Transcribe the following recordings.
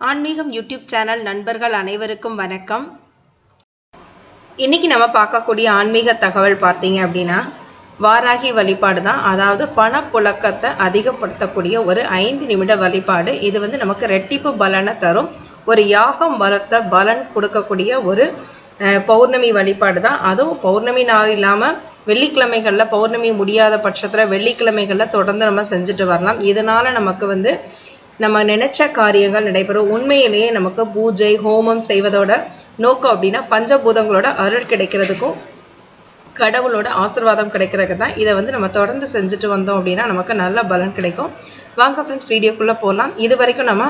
ஆன்மீகம் YouTube channel நண்பர்கள் அனைவருக்கும் வணக்கம். இன்னைக்கு நம்ம பார்க்கக்கூடிய ஆன்மீக தகவல் பார்த்தீங்க அப்படின்னா வாராகி வழிபாடு தான். அதாவது பணப்புழக்கத்தை அதிகப்படுத்தக்கூடிய ஒரு ஐந்து நிமிட வழிபாடு. இது வந்து நமக்கு ரெட்டிப்பு பலனை தரும். ஒரு யாகம் வளர்த்த பலன் கொடுக்கக்கூடிய ஒரு அஹ், பௌர்ணமி வழிபாடு தான். அதுவும் பௌர்ணமி நாள் இல்லாமல் வெள்ளிக்கிழமைகளில் பௌர்ணமி முடியாத பட்சத்தில் வெள்ளிக்கிழமைகளில் தொடர்ந்து நம்ம செஞ்சுட்டு வரலாம். இதனால நமக்கு வந்து நம்ம நினைச்ச காரியங்கள் நடைபெறும். உண்மையிலேயே நமக்கு பூஜை ஹோமம் செய்வதோட நோக்கம் அப்படின்னா பஞ்சபூதங்களோட அருள் கிடைக்கிறதுக்கும் கடவுளோட ஆசீர்வாதம் கிடைக்கிறதுக்கு தான் இதை வந்து நம்ம தொடர்ந்து செஞ்சுட்டு வந்தோம் அப்படின்னா நமக்கு நல்ல பலன் கிடைக்கும். வாங்க ஃப்ரெண்ட்ஸ் வீடியோக்குள்ளே போகலாம் இது வரைக்கும் நம்ம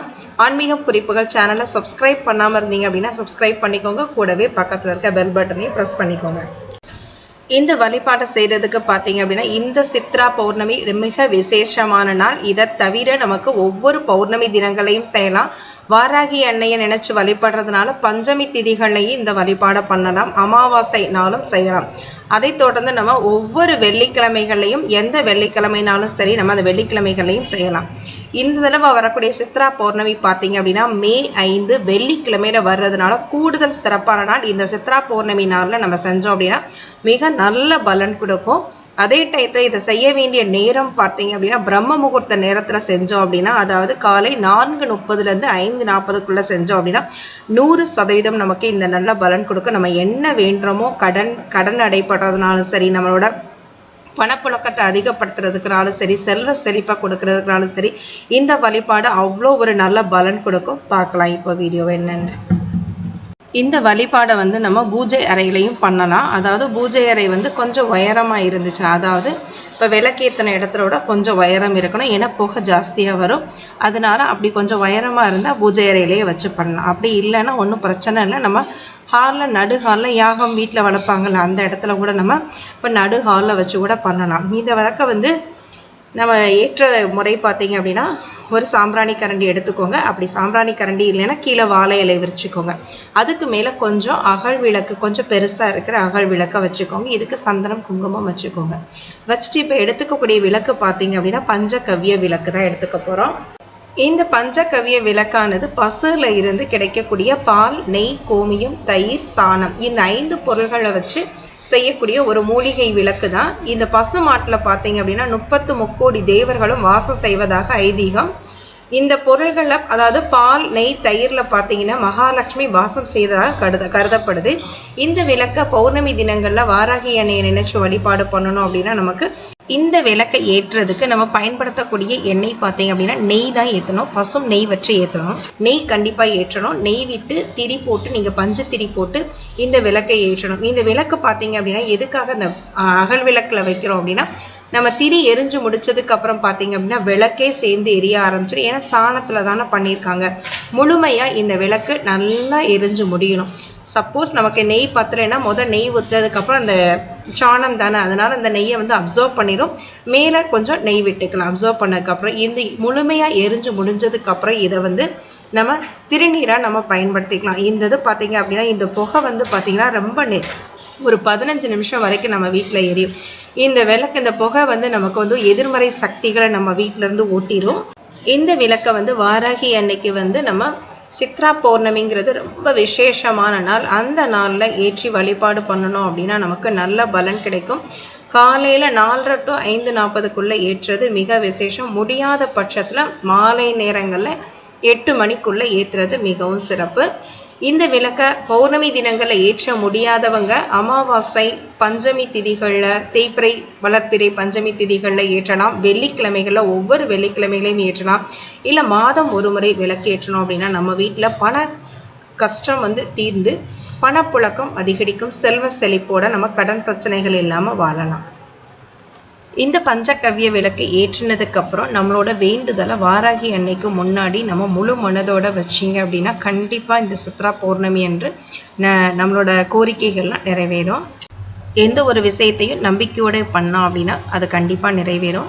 ஆன்மீகம் குறிப்புகள் சேனலை சப்ஸ்கிரைப் பண்ணாமல் இருந்தீங்க அப்படின்னா சப்ஸ்கிரைப் பண்ணிக்கோங்க. கூடவே பக்கத்தில் இருக்க பெல் பட்டனையும் ப்ரெஸ் பண்ணிக்கோங்க. இந்த வழிபாட்டை செய்கிறதுக்கு பார்த்தீங்க அப்படின்னா இந்த சித்ரா பௌர்ணமி மிக விசேஷமான நாள். இதை தவிர நமக்கு ஒவ்வொரு பௌர்ணமி தினங்களையும் செய்யலாம். வாராகி அன்னையை நினச்சி வழிபடுறதுனால பஞ்சமி திதிகளையும் இந்த வழிபாடை பண்ணலாம். அமாவாசை நாளும் செய்யலாம். அதை தொடர்ந்து நம்ம ஒவ்வொரு வெள்ளிக்கிழமைகளையும் எந்த வெள்ளிக்கிழமைனாலும் சரி நம்ம அந்த வெள்ளிக்கிழமைகளையும் செய்யலாம். இந்த தடவை வரக்கூடிய சித்ரா பௌர்ணமி பார்த்தீங்க அப்படின்னா மே ஐந்து வெள்ளிக்கிழமையில வர்றதுனால கூடுதல் சிறப்பான நாள். இந்த சித்ரா பௌர்ணமி நாளில் நம்ம செஞ்சோம் அப்படின்னா மிக நல்ல பலன் கொடுக்கும். அதே டயத்தில் இதை செய்ய வேண்டிய நேரம் பார்த்தீங்க அப்படின்னா பிரம்ம முகூர்த்த நேரத்தில் செஞ்சோம் அப்படின்னா அதாவது காலை நான்கு முப்பதுலேருந்து ஐந்து நாற்பதுக்குள்ளே செஞ்சோம் அப்படின்னா நூறு சதவீதம் நமக்கு இந்த நல்ல பலன் கொடுக்கும். நம்ம என்ன வேண்டுறோமோ கடன் கடன் அடைப்படுறதுனாலும் சரி நம்மளோட பணப்புழக்கத்தை அதிகப்படுத்துறதுக்குனாலும் சரி செல்வ செழிப்பாக கொடுக்கறதுக்குனாலும் சரி இந்த வழிபாடு அவ்வளோ ஒரு நல்ல பலன் கொடுக்கும். பார்க்கலாம் இப்போ வீடியோ என்னென்னு. இந்த வழிபாடை வந்து நம்ம பூஜை அறையிலையும் பண்ணலாம். அதாவது பூஜை அறை வந்து கொஞ்சம் உயரமாக இருந்துச்சு அதாவது இப்போ விளக்கேற்றின இடத்துல விட கொஞ்சம் உயரம் இருக்கணும். ஏன்னா புகை ஜாஸ்தியாக வரும். அதனால அப்படி கொஞ்சம் உயரமாக இருந்தால் பூஜை அறையிலேயே வச்சு பண்ணலாம். அப்படி இல்லைன்னா ஒன்றும் பிரச்சனை இல்லை. நம்ம ஹாலில் நடு ஹாலில் யாகம் வீட்டில் வளர்ப்பாங்கல்ல அந்த இடத்துல கூட நம்ம இப்போ நடு ஹாலில் வச்சு கூட பண்ணலாம். இந்த விளக்க வந்து நம்ம ஏற்ற முறை பார்த்தீங்க அப்படின்னா ஒரு சாம்பிராணி கரண்டி எடுத்துக்கோங்க. அப்படி சாம்பிராணி கரண்டி இல்லைன்னா கீழே வாழை இலை விரிச்சுக்கோங்க. அதுக்கு மேலே கொஞ்சம் அகல் விளக்கு கொஞ்சம் பெருசாக இருக்கிற அகல் விளக்கை வச்சுக்கோங்க. இதுக்கு சந்தனம் குங்குமம் வச்சுக்கோங்க. வச்சுட்டு இப்போ எடுத்துக்கக்கூடிய விளக்கு பார்த்தீங்க அப்படின்னா பஞ்சகவ்ய விளக்கு தான் எடுத்துக்க போகிறோம் இந்த பஞ்சகவிய விளக்கானது பசுல இருந்து கிடைக்கக்கூடிய பால் நெய் கோமியம் தயிர் சாணம். இந்த ஐந்து பொருள்களை வச்சு செய்யக்கூடிய ஒரு மூலிகை விளக்கு தான். இந்த பசு மாட்டில் பார்த்தீங்க அப்படின்னா முப்பத்து முக்கோடி தேவர்களும் வாசம் செய்வதாக ஐதீகம். இந்த பொருள்களில் அதாவது பால் நெய் தயிரில் பார்த்தீங்கன்னா மகாலட்சுமி வாசம் செய்ததாக கருத கருதப்படுது. இந்த விளக்கை பௌர்ணமி தினங்களில் வாராகி எண்ணெயை நினைச்சு வழிபாடு பண்ணணும் அப்படின்னா நமக்கு இந்த விளக்கை ஏற்றுறதுக்கு நம்ம பயன்படுத்தக்கூடிய எண்ணெய் பார்த்தீங்க அப்படின்னா நெய் தான் ஏற்றணும் பசும் நெய் வச்சு ஏற்றணும் நெய் கண்டிப்பாக ஏற்றணும். நெய் விட்டு திரி போட்டு நீங்கள் பஞ்சு திரி போட்டு இந்த விளக்கை ஏற்றணும். இந்த விளக்கு பார்த்தீங்க அப்படின்னா எதுக்காக இந்த அகல் விளக்கில் வைக்கிறோம் அப்படின்னா நம்ம திரி எரிஞ்சு முடிச்சதுக்கு அப்புறம் பார்த்தீங்க அப்படின்னா விளக்கே சேர்ந்து எரிய ஆரம்பிச்சிடும் ஏன்னா சாணத்தில் தானே பண்ணியிருக்காங்க. முழுமையாக இந்த விளக்கு நல்லா எரிஞ்சு முடியணும். சப்போஸ் நமக்கு நெய் பத்தலைன்னா முதல் நெய் ஊற்றுறதுக்கப்புறம் அந்த சாணம் தானே அதனால் அந்த நெய்யை வந்து அப்சர்வ் பண்ணிடும் மேலே கொஞ்சம் நெய் விட்டுக்கலாம் அப்சர்வ் பண்ணதுக்கப்புறம். இந்த முழுமையாக எரிஞ்சு முடிஞ்சதுக்கப்புறம் இதை வந்து நம்ம திருநீராக நம்ம பயன்படுத்திக்கலாம். இந்த இது பார்த்திங்க அப்படின்னா இந்த புகை வந்து பார்த்திங்கன்னா ரொம்ப நெ ஒரு பதினஞ்சு நிமிஷம் வரைக்கும் நம்ம வீட்டில் எரியும். இந்த விளக்கு இந்த புகை வந்து நமக்கு வந்து எதிர்மறை சக்திகளை நம்ம வீட்டிலேருந்து ஓட்டிடும் இந்த விளக்கை வந்து வாராகி அன்னைக்கு வந்து நம்ம சித்ரா பௌர்ணமிங்கிறது ரொம்ப விசேஷமான நாள். அந்த நாளில் ஏற்றி வழிபாடு பண்ணணும் அப்படின்னா நமக்கு நல்ல பலன் கிடைக்கும். காலையில் நாலரை டு ஐந்து நாற்பதுக்குள்ளே ஏற்றுறது மிக விசேஷம். முடியாத பட்சத்தில் மாலை நேரங்களில் எட்டு மணிக்குள்ளே ஏற்றுறது மிகவும் சிறப்பு. இந்த விளக்கை பௌர்ணமி தினங்களை ஏற்ற முடியாதவங்க அமாவாசை பஞ்சமி திதிகளில் தேய்பிறை வளர்ப்பிறை பஞ்சமி திதிகளில் ஏற்றலாம். வெள்ளிக்கிழமைகளில் ஒவ்வொரு வெள்ளிக்கிழமைகளையும் ஏற்றலாம். இல்லை மாதம் ஒரு முறை விளக்கு ஏற்றணும் அப்படின்னா நம்ம வீட்டில் பண கஷ்டம் வந்து தீர்ந்து பணப்புழக்கம் அதிகரிக்கும். செல்வ செழிப்போட நம்ம கடன் பிரச்சனைகள் இல்லாமல் வாழலாம். இந்த பஞ்சகவ்ய விளக்கு ஏற்றினதுக்கு அப்புறம் நம்மளோட வேண்டுதலை வாராகி அன்னைக்கு முன்னாடி நம்ம முழு மனதோட வச்சிங்க அப்படின்னா கண்டிப்பாக இந்த சித்ரா பௌர்ணமி அன்று ந- நம்மளோட கோரிக்கைகள்லாம் நிறைவேறும். எந்த ஒரு விஷயத்தையும் நம்பிக்கையோட பண்ணோம் அப்படின்னா அது கண்டிப்பாக நிறைவேறும்.